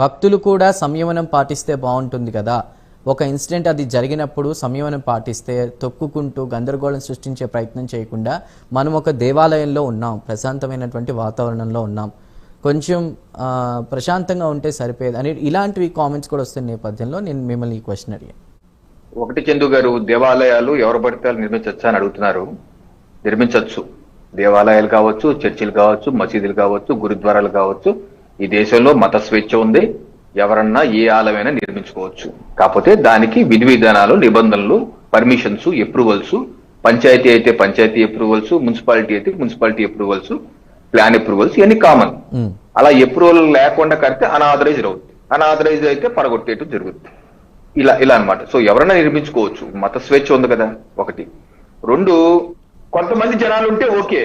భక్తులు కూడా సంయమనం పాటిస్తే బాగుంటుంది కదా. ఒక ఇన్సిడెంట్ అది జరిగినప్పుడు సంయమనం పాటిస్తే తొక్కుకుంటూ గందరగోళం సృష్టించే ప్రయత్నం చేయకుండా మనం ఒక దేవాలయంలో ఉన్నాం ప్రశాంతమైనటువంటి వాతావరణంలో ఉన్నాం. కొంచెం ప్రశాంతంగా ఉంటే సరిపోయేది అని ఇలాంటివి కామెంట్స్ కూడా వస్తున్న నేపథ్యంలో. నేను మిమ్మల్ని ఈ క్వశ్చన్ అడిగాను. ఒకటి చందు గారు దేవాలయాలు ఎవరు పడితే నిర్మించవచ్చు అని అడుగుతున్నారు. నిర్మించవచ్చు దేవాలయాలు కావచ్చు చర్చిలు కావచ్చు మసీదులు కావచ్చు గురుద్వారాలు కావచ్చు. ఈ దేశంలో మత స్వేచ్ఛ ఉంది. ఎవరన్నా ఏ ఆలయమైనా నిర్మించుకోవచ్చు. కాకపోతే దానికి విధి విధానాలు నిబంధనలు పర్మిషన్స్ అప్రూవల్స్ పంచాయతీ అయితే పంచాయతీ అప్రూవల్స్ మున్సిపాలిటీ అయితే మున్సిపాలిటీ అప్రూవల్స్ ప్లాన్ అప్రూవల్స్ ఇవన్నీ కామన్. అలా అప్రూవల్ లేకుండా కడితే అనాథరైజ్డ్ అవుతుంది అనాథరైజ్ అయితే పడగొట్టేయటం జరుగుతుంది. ఇలా ఇలా అన్నమాట. సో ఎవరైనా నిర్మించుకోవచ్చు. మత స్వేచ్ఛ ఉంది కదా ఒకటి. రెండు కొంతమంది జనాలు ఉంటే ఓకే.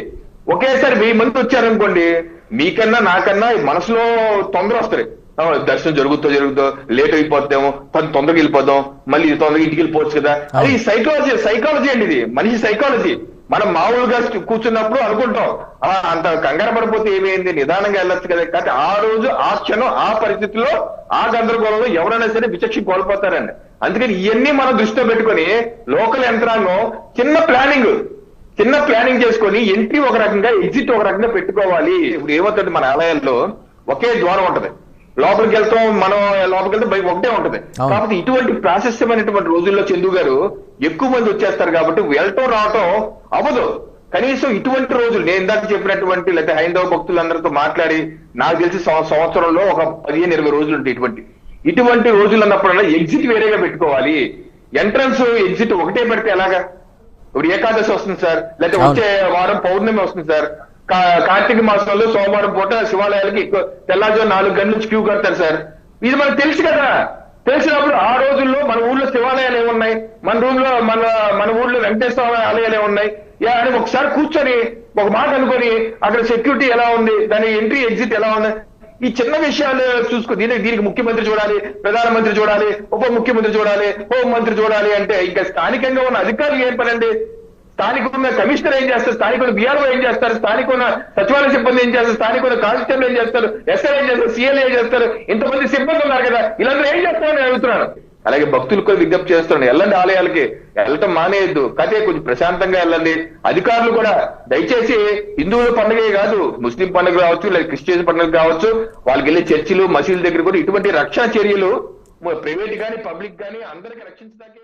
ఒకేసారి వెయ్యి మంది వచ్చారనుకోండి మీకన్నా నాకన్నా మనసులో తొందర వస్తుంది. ఆ, దర్శనం జరుగుతో జరుగుతో లేట్ అయిపోతాము తను తొందరగా వెళ్ళిపోదాం మళ్ళీ తొందరగా ఇంటికి వెళ్ళిపోవచ్చు కదా. అది సైకాలజీ సైకాలజీ అండి ఇది. మనిషి సైకాలజీ మనం మామూలుగా కూర్చున్నప్పుడు అనుకుంటాం. ఆ అంత కంగారు పడిపోతే ఏమైంది? నిదానంగా వెళ్ళొచ్చు కదా. కానీ ఆ రోజు ఆ క్షణం ఆ పరిస్థితిలో ఆ గందరగోళంలో ఎవరైనా సరే విచక్షణ కోల్పోతారండి. అందుకని ఇవన్నీ మనం దృష్టిలో పెట్టుకొని లోకల్ యంత్రాంగం చిన్న ప్లానింగ్ చిన్న ప్లానింగ్ చేసుకొని ఎంట్రీ ఒక రకంగా ఎగ్జిట్ ఒక రకంగా పెట్టుకోవాలి. ఇప్పుడు ఏమవుతుంది మన ఆలయాల్లో ఒకే ద్వారం ఉంటది. లోపలికి వెళ్తాం మనం లోపలికి వెళ్తే బయట ఒకటే ఉంటది. కాబట్టి ఇటువంటి ప్రాశస్యమైనటువంటి రోజుల్లో చందు గారు ఎక్కువ మంది వచ్చేస్తారు కాబట్టి వెళ్ళటం రావటం అవ్వదు. కనీసం ఇటువంటి రోజులు నేను ఇందాక చెప్పినటువంటి లేకపోతే హైందవ భక్తులందరితో మాట్లాడి నాకు తెలిసి సంవ- సంవత్సరంలో ఒక పదిహేను ఇరవై రోజులు ఉంటాయి ఇటువంటి. ఇటువంటి రోజులు అన్నప్పుడల్లా ఎగ్జిట్ వేరేగా పెట్టుకోవాలి. ఎంట్రన్స్ ఎగ్జిట్ ఒకటే పెడితే ఎలాగా? ఇప్పుడు ఏకాదశి వస్తుంది సార్. లేకపోతే. వచ్చే వారం పౌర్ణమి వస్తుంది సార్. కార్తీక మాసంలో సోమవారం పూట శివాలయాలకి తెల్లారుజాము నాలుగు గంటల నుంచి క్యూ కడతారు సార్. ఇది మనకు తెలుసు కదా. తెలిసినప్పుడు ఆ రోజుల్లో మన ఊర్లో శివాలయాలు ఏమున్నాయి? మన రూమ్లో మన మన ఊర్లో వెంకటేశ్వర స్వామి ఆలయాలు ఏమున్నాయి? అని ఒకసారి కూర్చొని ఒక మాట అనుకొని అక్కడ సెక్యూరిటీ ఎలా ఉంది? దాని ఎంట్రీ ఎగ్జిట్ ఎలా ఉంది? ఈ చిన్న విషయాలు చూసుకో దీనికి దీనికి ముఖ్యమంత్రి చూడాలి ప్రధానమంత్రి చూడాలి ఉప ముఖ్యమంత్రి చూడాలి హోం మంత్రి చూడాలి అంటే ఇంకా స్థానికంగా ఉన్న అధికారులు ఏం పనండి స్థానిక కమిషనర్ ఏం చేస్తారు? స్థానిక బీఆర్ఓ ఏం చేస్తారు? స్థానిక సచివాలయ సిబ్బంది ఏం చేస్తారు? స్థానిక ఉన్న కానిస్టేబుల్ ఏం చేస్తారు? ఎస్ఐ ఏం చేస్తారు? సీఎల్ ఏం చేస్తారు? ఇంతమంది సిబ్బంది ఉన్నారు కదా వీళ్ళందరూ ఏం చేస్తారని అడుగుతున్నాను అలాగే భక్తులకు కూడా విజ్ఞప్తి చేస్తున్నాను వెళ్ళండి ఆలయాలకి. వెళ్ళటం మానేయద్దు. కదే కొంచెం ప్రశాంతంగా వెళ్ళండి. అధికారులు కూడా దయచేసి హిందువుల పండుగే కాదు ముస్లిం పండుగ కావచ్చు లేదా క్రిస్టియన్ పండుగ కావచ్చు వాళ్ళకి వెళ్ళే చర్చిలు మసీదుల దగ్గర కూడా ఇటువంటి రక్షణ చర్యలు ప్రైవేట్ కానీ పబ్లిక్ గాని అందరికి రక్షించడానికి